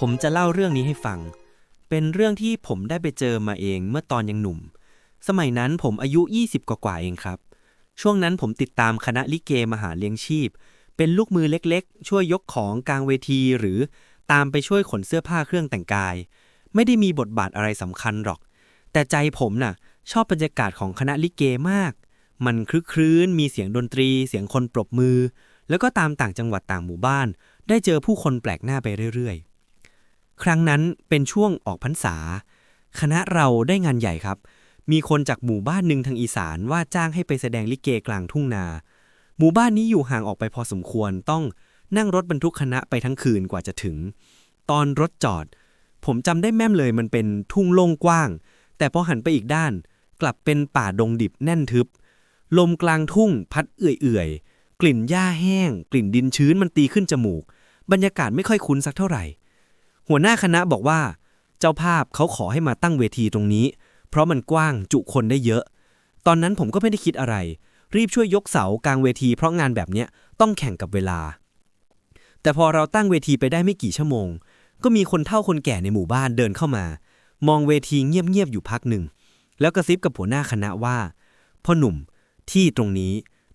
ผมจะเล่าเรื่องนี้ให้ฟัง เป็นเรื่องที่ผมได้ไปเจอมาเองเมื่อตอนยังหนุ่ม สมัยนั้นผมอายุ 20 กว่าๆเองครับ ช่วงนั้นผมติดตามคณะลิเกมหาเลี้ยงชีพ เป็นลูกมือเล็กๆ ช่วยยกของกลางเวทีหรือตามไปช่วยขนเสื้อผ้าเครื่องแต่งกาย ไม่ได้มีบทบาทอะไรสำคัญหรอก แต่ใจผมน่ะ ชอบบรรยากาศของคณะลิเกมาก มันคลึกครื้น มีเสียงดนตรี เสียงคนปรบมือ แล้วก็ตามต่างจังหวัดต่างหมู่บ้าน ได้เจอผู้คนแปลกหน้าไปเรื่อย ครั้งนั้นเป็นช่วงออกพรรษา คณะเราได้งานใหญ่ครับ มีคนจากหมู่บ้านหนึ่งทางอีสานว่าจ้างให้ไปแสดงลิเกกลางทุ่งนา หมู่บ้านนี้อยู่ห่างออกไปพอสมควรต้องนั่งรถบรรทุกคณะไปทั้งคืนกว่าจะถึง ตอนรถจอด ผมจำได้แม่นเลยมันเป็นทุ่งโล่งกว้าง แต่พอหันไปอีกด้าน กลับเป็นป่าดงดิบแน่นทึบ ลมกลางทุ่งพัดเอื่อยๆกลิ่นหญ้าแห้ง กลิ่นดินชื้นมันตีขึ้นจมูก บรรยากาศไม่ค่อยคุ้นสักเท่าไหร่ หัวหน้าคณะบอกว่า เจ้าภาพเขาขอให้มาตั้งเวทีตรงนี้ เพราะมันกว้างจุคนได้เยอะ ตอนนั้นผมก็ไม่ได้คิดอะไร รีบช่วยยกเสากลางเวที เพราะงานแบบเนี้ยต้องแข่งกับเวลา แต่พอเราตั้งเวทีไปได้ไม่กี่ชั่วโมง ก็มีคนเฒ่าคนแก่ในหมู่บ้านเดินเข้ามา มองเวทีเงียบๆอยู่พักหนึ่ง แล้วกระซิบกับหัวหน้าคณะว่าพ่อหนุ่มที่ตรงนี้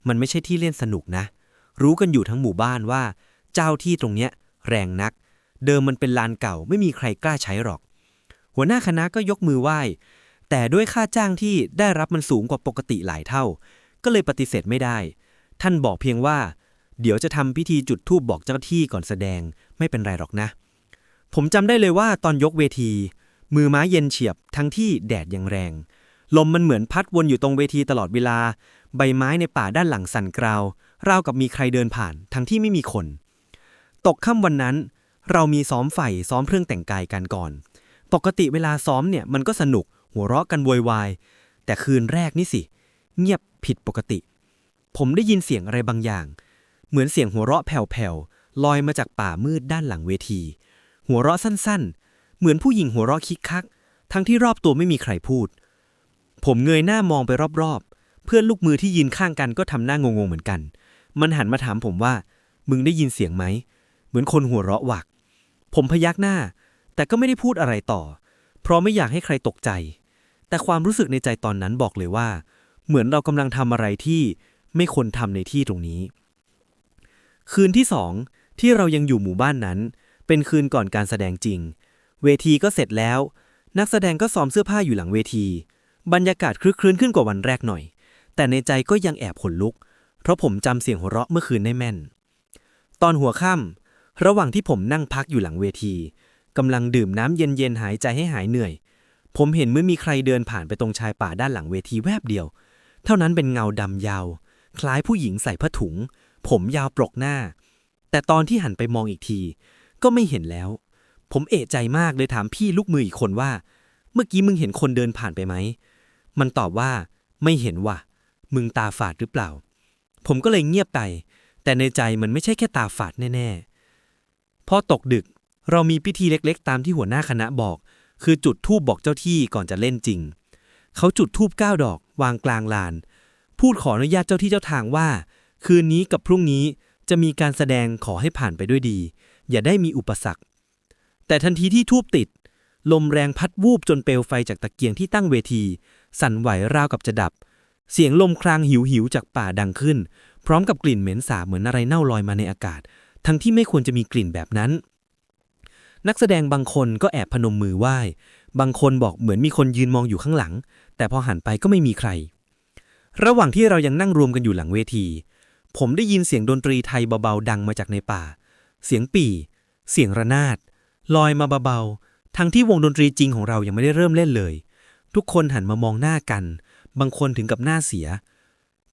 มันไม่ใช่ที่เล่นสนุกนะ รู้กันอยู่ทั้งหมู่บ้านว่า เจ้าที่ตรงเนี้ยแรงนัก เดิมมันเป็นลานเก่าไม่มีใครกล้าใช้หรอก หัวหน้าคณะก็ยกมือไหว้ แต่ด้วยค่าจ้างที่ได้รับมันสูงกว่าปกติหลายเท่า ก็เลยปฏิเสธไม่ได้ ท่านบอกเพียงว่า เดี๋ยวจะทำพิธีจุดธูปบอกเจ้าที่ก่อนแสดงไม่เป็นไรหรอกนะ ผมจำได้เลยว่าตอนยกเวที มือไม้เย็นเฉียบทั้งที่แดดยังแรง ลมมันเหมือนพัดวนอยู่ตรงเวทีตลอดเวลา ใบไม้ในป่าด้านหลังสั่นกราวราวกับมีใครเดินผ่านทั้งที่ไม่มีคน ตกค่ำวันนั้น เรามีซ้อมไฟซ้อมเครื่องแต่งกายกันก่อน ปกติเวลาซ้อมเนี่ยมันก็สนุกหัวเราะกันโวยวาย แต่คืนแรกนี่สิ เงียบผิดปกติ ผมได้ยินเสียงอะไรบางอย่าง เหมือนเสียงหัวเราะแผ่วๆลอยมาจากป่ามืดด้านหลังเวที หัวเราะสั้นๆ เหมือนผู้หญิงหัวเราะคิกคัก ทั้งที่รอบตัวไม่มีใครพูด ผมเงยหน้ามองไปรอบๆ เพื่อนลูกมือที่ยืนข้างกันก็ทำหน้างงๆเหมือนกัน มันหันมาถามผมว่า มึงได้ยินเสียงไหม เหมือนคนหัวเราะหวัก ผมพยักหน้า แต่ก็ไม่ได้พูดอะไรต่อ เพราะไม่อยากให้ใครตกใจ แต่ความรู้สึกในใจตอนนั้นบอกเลยว่า เหมือนเรากำลังทำอะไรที่ไม่ควรทำในที่ตรงนี้ คืนที่สองที่เรายังอยู่หมู่บ้านนั้น เป็นคืนก่อนการแสดงจริง เวทีก็เสร็จแล้ว นักแสดงก็ซ้อมเสื้อผ้าอยู่หลังเวที บรรยากาศคลึกครื้นขึ้นกว่าวันแรกหน่อย แต่ในใจก็ยังแอบขนลุก เพราะผมจำเสียงหัวเราะเมื่อคืนได้แม่น ตอนหัวค่ำ ระหว่างที่ผมนั่งพักอยู่หลังเวทีกำลังดื่มน้ำเย็นๆหายใจให้หายเหนื่อย ผมเห็นเมื่อมีใครเดินผ่านไปตรงชายป่าด้านหลังเวทีแวบเดียว เท่านั้นเป็นเงาดำยาว คล้ายผู้หญิงใส่ผ้าถุง ผมยาวปลกหน้า แต่ตอนที่หันไปมองอีกที ก็ไม่เห็นแล้ว ผมเอะใจมากเลยถามพี่ลูกมืออีกคนว่า เมื่อกี้มึงเห็นคนเดินผ่านไปไหม มันตอบว่าไม่เห็นว่ะ มึงตาฝาดหรือเปล่า ผมก็เลยเงียบไป แต่ในใจมันไม่ใช่แค่ตาฝาดแน่ๆ พอตกดึกเรามีพิธีเล็กๆ ตามที่หัวหน้าคณะบอก คือจุดธูปบอกเจ้าที่ก่อนจะเล่นจริง เขาจุดธูปเก้าดอก วางกลางลาน พูดขออนุญาตเจ้าที่เจ้าทางว่า คืนนี้กับพรุ่งนี้จะมีการแสดงขอให้ผ่านไปด้วยดี อย่าได้มีอุปสรรค แต่ทันทีที่ทูบติด ลมแรงพัดวูบจนเปลวไฟจากตะเกียงที่ตั้งเวที สั่นไหวราวกับจะดับ เสียงลมครางหิวหิวจากป่าดังขึ้น พร้อมกับกลิ่นเหม็นสาบเหมือนอะไรเน่าลอยมาในอากาศ ทั้งที่ไม่ควรจะมีกลิ่นแบบนั้น นักแสดงบางคนก็แอบพนมมือไหว้ บางคนบอกเหมือนมีคนยืนมองอยู่ข้างหลัง แต่พอหันไปก็ไม่มีใคร ระหว่างที่เรายังนั่งรวมกันอยู่หลังเวที ผมได้ยินเสียงดนตรีไทยเบาๆดังมาจากในป่า เสียงปี่ เสียงระนาด ลอยมาเบาๆ ทั้งที่วงดนตรีจริงของเรายังไม่ได้เริ่มเล่นเลย ทุกคนหันมามองหน้ากัน บางคนถึงกับหน้าเสีย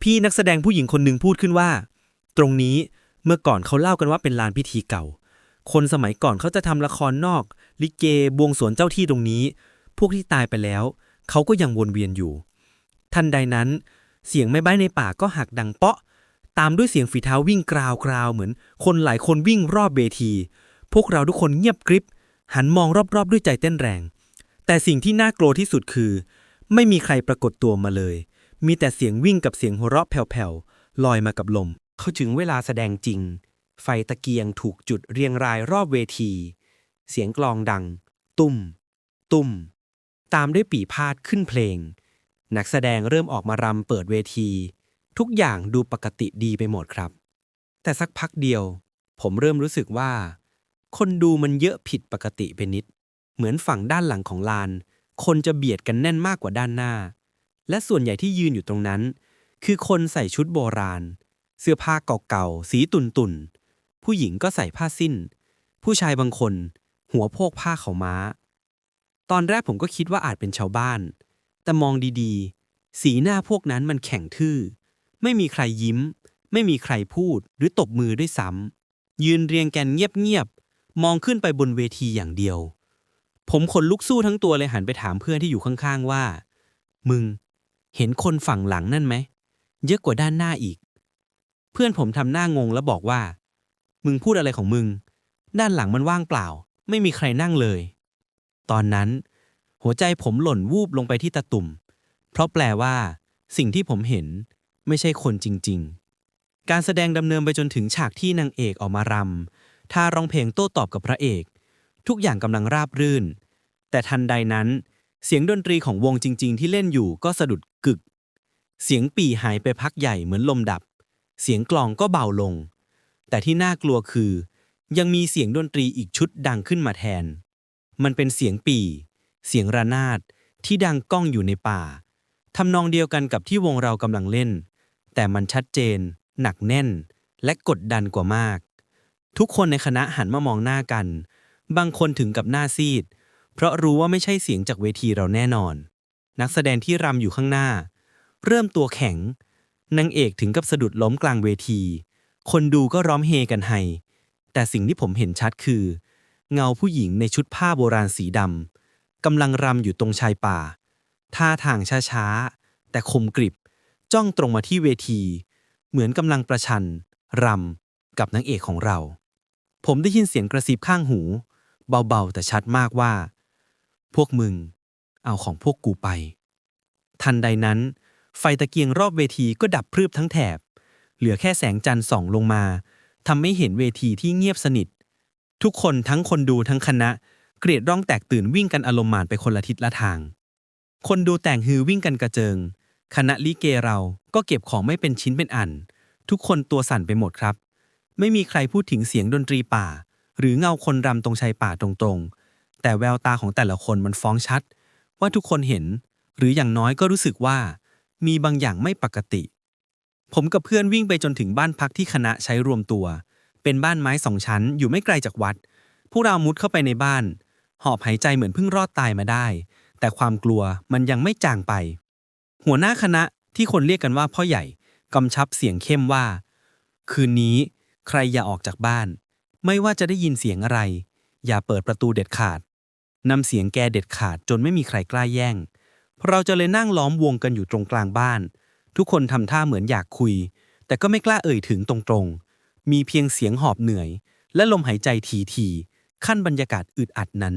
พี่นักแสดงผู้หญิงคนหนึ่งพูดขึ้นว่า ตรงนี้ เมื่อก่อนเขาเล่ากันว่าเป็นลานพิธีเก่า คนสมัยก่อนเขาจะทำละครนอก ลิเกบวงสวงเจ้าที่ตรงนี้ พวกที่ตายไปแล้ว เขาก็ยังวนเวียนอยู่ ทันใดนั้น เสียงแม่บ้านในป่าก็หักดังเปาะ ตามด้วยเสียงฝีเท้าวิ่งกราวกราวเหมือน คนหลายคนวิ่งรอบเวที พวกเราทุกคนเงียบกริบ หันมองรอบๆด้วยใจเต้นแรง แต่สิ่งที่น่ากลัวที่สุดคือ ไม่มีใครปรากฏตัวมาเลย มีแต่เสียงวิ่งกับเสียงหัวเราะแผ่วๆลอยมากับลม เขาถึงเวลาแสดงจริง ไฟตะเกียงถูกจุดเรียงรายรอบเวที เสียงกลองดัง ตุ้ม ตุ้ม ตามด้วยปีพาดขึ้นเพลง นักแสดงเริ่มออกมารำเปิดเวที ทุกอย่างดูปกติดีไปหมดครับ แต่สักพักเดียว ผมเริ่มรู้สึกว่า คนดูมันเยอะผิดปกติไปนิด เหมือนฝั่งด้านหลังของลาน คนจะเบียดกันแน่นมากกว่าด้านหน้า และส่วนใหญ่ที่ยืนอยู่ตรงนั้น คือคนใส่ชุดโบราณ เสื้อผ้าเก่าๆ สีตุ่นผู้หญิงก็ใส่ผ้าสิ้น ผู้ชายบางคน หัวโพกผ้าเขาม้า ตอนแรกผมก็คิดว่าอาจเป็นชาวบ้าน แต่มองดีๆ สีหน้าพวกนั้นมันแข็งทื่อ ไม่มีใครยิ้ม ไม่มีใครพูดหรือตบมือด้วยซ้ำยืนเรียงกันเงียบๆ มองขึ้นไปบนเวทีอย่างเดียว ผมขนลุกสู้ทั้งตัวเลยหันไปถามเพื่อนที่อยู่ข้างๆว่า มึง เห็นคนฝั่งหลังนั่นไหม เยอะกว่าด้านหน้าอีก พื่อนผมทำหน้างงแล้วบอกว่า มึงพูดอะไรของมึง ด้านหลังมันว่างเปล่า ไม่มีใครนั่งเลย ตอนนั้น หัวใจผมหล่นวูบลงไปที่ตะตุ่ม เพราะแปลว่า สิ่งที่ผมเห็นไม่ใช่คนจริง ๆ การแสดงดำเนินไปจนถึงฉากที่นางเอกออกมารำท่าร้องเพลงโต้ตอบกับพระเอก ทุกอย่างกำลังราบรื่น แต่ทันใดนั้น เสียงดนตรีของวงจริง ๆ ที่เล่นอยู่ก็สะดุดกึก เสียงปี่หายไปพักใหญ่เหมือนลมดับ เสียงกลองก็เบาลง แต่ที่น่ากลัวคือ ยังมีเสียงดนตรีอีกชุดดังขึ้นมาแทน มันเป็นเสียงปี่ เสียงระนาดที่ดังก้องอยู่ในป่าทำนองเดียวกันกับที่วงเรากำลังเล่น แต่มันชัดเจน หนักแน่น และกดดันกว่ามาก ทุกคนในคณะหันมามองหน้ากัน บางคนถึงกับหน้าซีด เพราะรู้ว่าไม่ใช่เสียงจากเวทีเราแน่นอน นักแสดงที่รำอยู่ข้างหน้า เริ่มตัวแข็ง นางเอกถึงกับสะดุดล้มกลางเวที คนดูก็ร้องเฮกันให้แต่สิ่งที่ผมเห็นชัดคือ เงาผู้หญิงในชุดผ้าโบราณสีดำกำลังรำอยู่ตรงชายป่า ท่าทางช้าๆ แต่คมกริบ จ้องตรงมาที่เวที เหมือนกำลังประชันรำกับนางเอกของเรา ผมได้ยินเสียงกระซิบข้างหู เบาๆ แต่ชัดมากว่า พวกมึง เอาของพวกกูไป ทันใดนั้น ไฟตะเกียงรอบเวทีก็ดับพรึบทั้งแถบ เหลือแค่แสงจันทร์ส่องลงมาทำให้เห็นเวทีที่เงียบสนิท ทุกคนทั้งคนดูทั้งคณะ เกลียดร้องแตกตื่นวิ่งกันอารมณ์หมานไปคนละทิศละทาง คนดูแต่งฮือวิ่งกันกระเจิง คณะลิเกเราก็เก็บของไม่เป็นชิ้นเป็นอัน ทุกคนตัวสั่นไปหมดครับ ไม่มีใครพูดถึงเสียงดนตรีป่า หรือเงาคนรำตรงชายป่าตรงๆ แต่แววตาของแต่ละคนมันฟ้องชัด ว่าทุกคนเห็น หรืออย่างน้อยก็รู้สึกว่า มีบางอย่างไม่ปกติ ผมกับเพื่อนวิ่งไปจนถึงบ้านพักที่คณะใช้รวมตัว เป็นบ้านไม้สองชั้นอยู่ไม่ไกลจากวัด พวกเรามุดเข้าไปในบ้าน หอบหายใจเหมือนเพิ่งรอดตายมาได้ แต่ความกลัวมันยังไม่จางไป หัวหน้าคณะที่คนเรียกกันว่าพ่อใหญ่กำชับเสียงเข้มว่า คืนนี้ใครอย่าออกจากบ้าน ไม่ว่าจะได้ยินเสียงอะไร อย่าเปิดประตูเด็ดขาดนำเสียงแกเด็ดขาดจนไม่มีใครกล้าแย่ง เราจะเลยนั่งล้อมวงกันอยู่ตรงกลางบ้าน ทุกคนทำท่าเหมือนอยากคุย แต่ก็ไม่กล้าเอ่ยถึงตรงๆ มีเพียงเสียงหอบเหนื่อย และลมหายใจทีๆขั้นบรรยากาศอึดอัดนั้น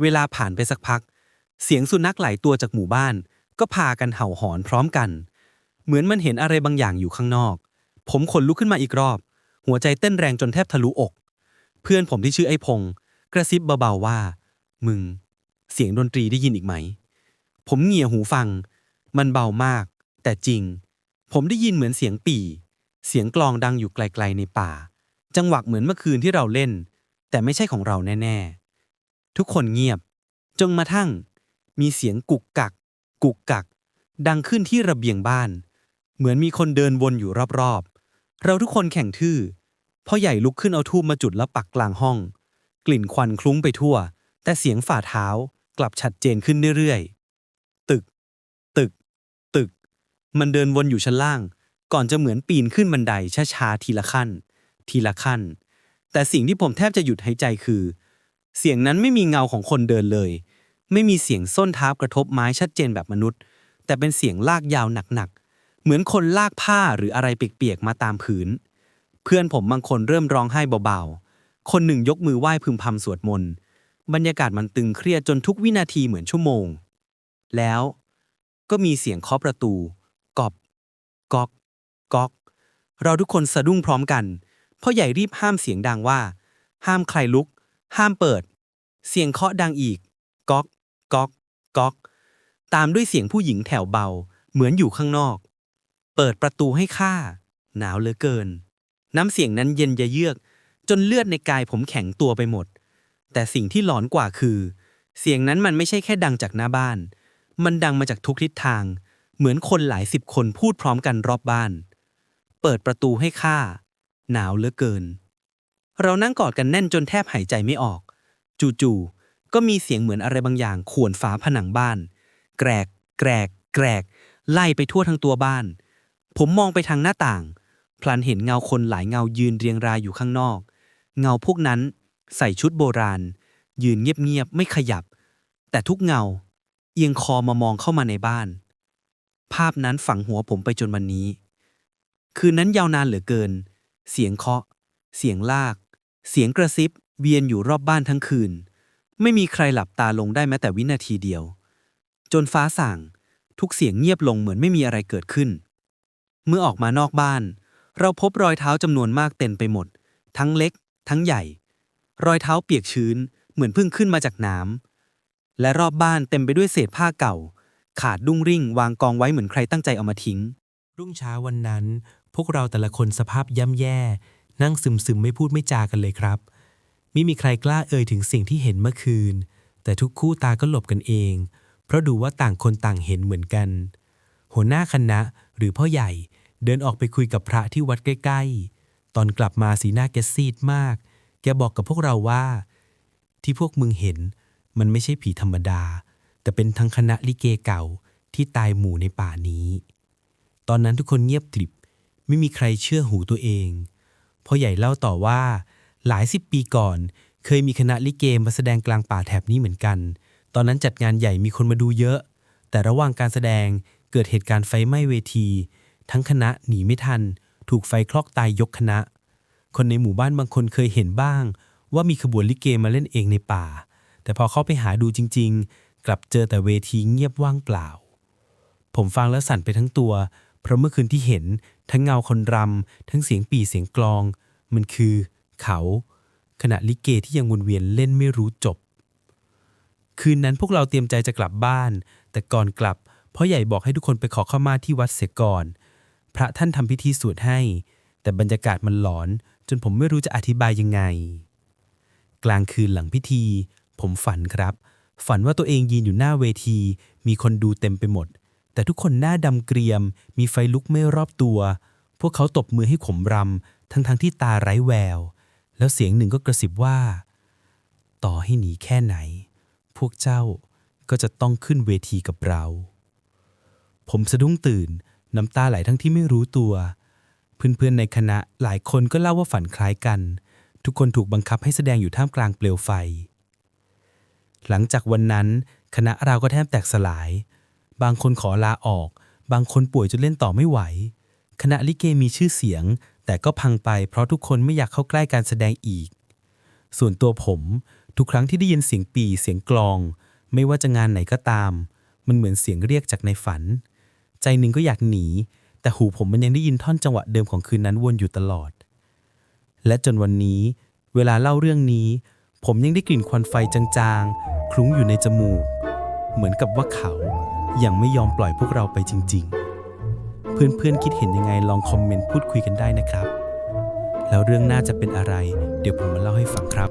เวลาผ่านไปสักพัก เสียงสุนัขหลายตัวจากหมู่บ้าน ก็พากันเห่าหอนพร้อมกัน เหมือนมันเห็นอะไรบางอย่างอยู่ข้างนอก ผมขนลุกขึ้นมาอีกรอบ หัวใจเต้นแรงจนแทบทะลุอก เพื่อนผมที่ชื่อไอ้พงกระซิบเบาๆว่า มึง เสียงดนตรีได้ยินอีกไหม ผมเหงี่ยหูฟัง มันเบามาก แต่จริง ผมได้ยินเหมือนเสียงปี่ เสียงกลองดังอยู่ไกลๆในป่า จังหวะเหมือนเมื่อคืนที่เราเล่น แต่ไม่ใช่ของเราแน่ๆ ทุกคนเงียบจงมาทั่ง มีเสียงกุกกัก กุกกัก ดังขึ้นที่ระเบียงบ้าน เหมือนมีคนเดินวนอยู่รอบๆ เราทุกคนแข่งทื่อพ่อใหญ่ลุกขึ้นเอาทูบมาจุดแล้วปักกลางห้อง กลิ่นควันคลุ้งไปทั่ว แต่เสียงฝ่าเท้ากลับชัดเจนขึ้นเรื่อยๆ ตึก ตึก ตึก มันเดินวนอยู่ชั้นล่าง ก่อนจะเหมือนปีนขึ้นบันไดช้าๆทีละขั้น ทีละขั้น แต่สิ่งที่ผมแทบจะหยุดหายใจคือ เสียงนั้นไม่มีเงาของคนเดินเลย ไม่มีเสียงส้นเท้ากระทบไม้ชัดเจนแบบมนุษย์ แต่เป็นเสียงลากยาวหนักๆ เหมือนคนลากผ้าหรืออะไรเปียกๆมาตามผืน เพื่อนผมบางคนเริ่มร้องไห้เบาๆ คนหนึ่งยกมือไหว้พึมพำสวดมนต์ บรรยากาศมันตึงเครียดจนทุกวินาทีเหมือนชั่วโมง แล้วก็มีเสียงเคาะประตู ก๊อก ก๊อก เราทุกคนสะดุ้งพร้อมกัน พ่อใหญ่รีบห้ามเสียงดังว่า ห้ามใครลุก ห้ามเปิด เสียงเคาะดังอีก ก๊อก ก๊อก ก๊อก ตามด้วยเสียงผู้หญิงแถวเบา เหมือนอยู่ข้างนอก เปิดประตูให้ข้า หนาวเหลือเกิน น้ำเสียงนั้นเย็นยะเยือก จนเลือดในกายผมแข็งตัวไปหมด แต่สิ่งที่หลอนกว่าคือ เสียงนั้นมันไม่ใช่แค่ดังจากหน้าบ้าน มันดังมาจากทุกทิศทาง เหมือนคนหลายสิบคนพูดพร้อมกันรอบบ้าน เปิดประตูให้ข้า หนาวเหลือเกิน เรานั่งกอดกันแน่นจนแทบหายใจไม่ออก จู่ๆ ก็มีเสียงเหมือนอะไรบางอย่างข่วนฝาผนังบ้าน แกรก แกรก แกรก ไล่ไปทั่วทั้งตัวบ้าน ผมมองไปทางหน้าต่าง พลันเห็นเงาคนหลายเงายืนเรียงรายอยู่ข้างนอก เงาพวกนั้นใส่ชุดโบราณ ยืนเงียบๆ ไม่ขยับ แต่ทุกเงา เอียงคอมามองเข้ามาในบ้าน ภาพนั้นฝังหัวผมไปจนวันนี้ คืนนั้นยาวนานเหลือเกิน เสียงเคาะ เสียงลาก เสียงกระซิบ เวียนอยู่รอบบ้านทั้งคืน ไม่มีใครหลับตาลงได้แม้แต่วินาทีเดียว จนฟ้าส่างทุกเสียงเงียบลงเหมือนไม่มีอะไรเกิดขึ้น เมื่อออกมานอกบ้าน เราพบรอยเท้าจำนวนมากเต็มไปหมด ทั้งเล็ก ทั้งใหญ่ รอยเท้าเปียกชื้น เหมือนเพิ่งขึ้นมาจากน้ำและรอบบ้านเต็มไปด้วยเศษผ้าเก่า ขาดดุ้งริ่ง วางกองไว้เหมือนใครตั้งใจเอามาทิ้ง รุ่งเช้าวันนั้น พวกเราแต่ละคนสภาพย่ำแย่ นั่งซึมซึมๆ ไม่พูดไม่จากันเลยครับ ไม่มีใครกล้าเอ่ยถึงสิ่งที่เห็นเมื่อคืน แต่ทุกคู่ตาก็หลบกันเอง เพราะดูว่าต่างคนต่างเห็นเหมือนกัน หัวหน้าคณะหรือพ่อใหญ่เดินออกไปคุยกับพระที่วัดใกล้ๆ ตอนกลับมาสีหน้าแกซีดมาก แกบอกกับพวกเราว่า ที่พวกมึงเห็นมันไม่ใช่ผีธรรมดา แต่เป็นทั้งคณะลิเกเก่าที่ตายหมู่ในป่านี้ ตอนนั้นทุกคนเงียบกริบ ไม่มีใครเชื่อหูตัวเองพ่อใหญ่เล่าต่อว่า หลายสิบปีก่อน เคยมีคณะลิเกมาแสดงกลางป่าแถบนี้เหมือนกัน ตอนนั้นจัดงานใหญ่มีคนมาดูเยอะ แต่ระหว่างการแสดงเกิดเหตุการณ์ไฟไหม้เวที ทั้งคณะหนีไม่ทัน ถูกไฟคลอกตายยกคณะ คนในหมู่บ้านบางคนเคยเห็นบ้าง ว่ามีขบวนลิเกมาเล่นเองในป่า แต่พอเข้าไปหาดูจริง ๆ กลับเจอแต่เวทีเงียบว่างเปล่า ผมฟังแล้วสั่นไปทั้งตัว เพราะเมื่อคืนที่เห็น ทั้งเงาคนรำ ทั้งเสียงปี่เสียงกลอง มันคือ เขา ขณะลิเกที่ยังวนเวียนเล่นไม่รู้จบ คืนนั้นพวกเราเตรียมใจจะกลับบ้าน แต่ก่อนกลับพ่อใหญ่บอกให้ทุกคนไปขอเข้ามาที่วัดเสียก่อน พระท่านทำพิธีสวดให้ แต่บรรยากาศมันหลอน จนผมไม่รู้จะอธิบายยังไง กลางคืนหลังพิธี ผมฝันครับ ฝันว่าตัวเองยืนอยู่หน้าเวที มีคนดูเต็มไปหมด แต่ทุกคนหน้าดำเกรียม มีไฟลุกไม่รอบตัว พวกเขาตบมือให้ขมรำทั้งๆทที่ตาไร้แวว แล้วเสียงหนึ่งก็กระซิบว่า ต่อให้หนีแค่ไหน พวกเจ้าก็จะต้องขึ้นเวทีกับเรา ผมสะดุ้งตื่น น้ำตาไหลทั้งที่ไม่รู้ตัว เพื่อนๆในคณะหลายคนก็เล่าว่าฝันคล้ายกัน ทุกคนถูกบังคับให้แสดงอยู่ท่ามกลางเปลวไฟ หลังจากวันนั้น คณะเราก็แทบแตกสลาย บางคนขอลาออก บางคนป่วยจนเล่นต่อไม่ไหว คณะลิเกมีชื่อเสียง แต่ก็พังไปเพราะทุกคนไม่อยากเข้าใกล้การแสดงอีก ส่วนตัวผมทุกครั้งที่ได้ยินเสียงปีเสียงกลอง ไม่ว่าจะงานไหนก็ตาม มันเหมือนเสียงเรียกจากในฝัน ใจหนึ่งก็อยากหนี แต่หูผมมันยังได้ยินท่อนจังหวะเดิมของคืนนั้นวนอยู่ตลอด และจนวันนี้ เวลาเล่าเรื่องนี้ ผมยังได้กลิ่นควันไฟจางๆ คลุ้งอยู่ในจมูก เหมือนกับว่าเขายังไม่ยอมปล่อยพวกเราไปจริง ๆ เพื่อนๆคิดเห็นยังไงลองคอมเมนต์พูดคุยกันได้นะครับ แล้วเรื่องน่าจะเป็นอะไร เดี๋ยวผมมาเล่าให้ฟังครับ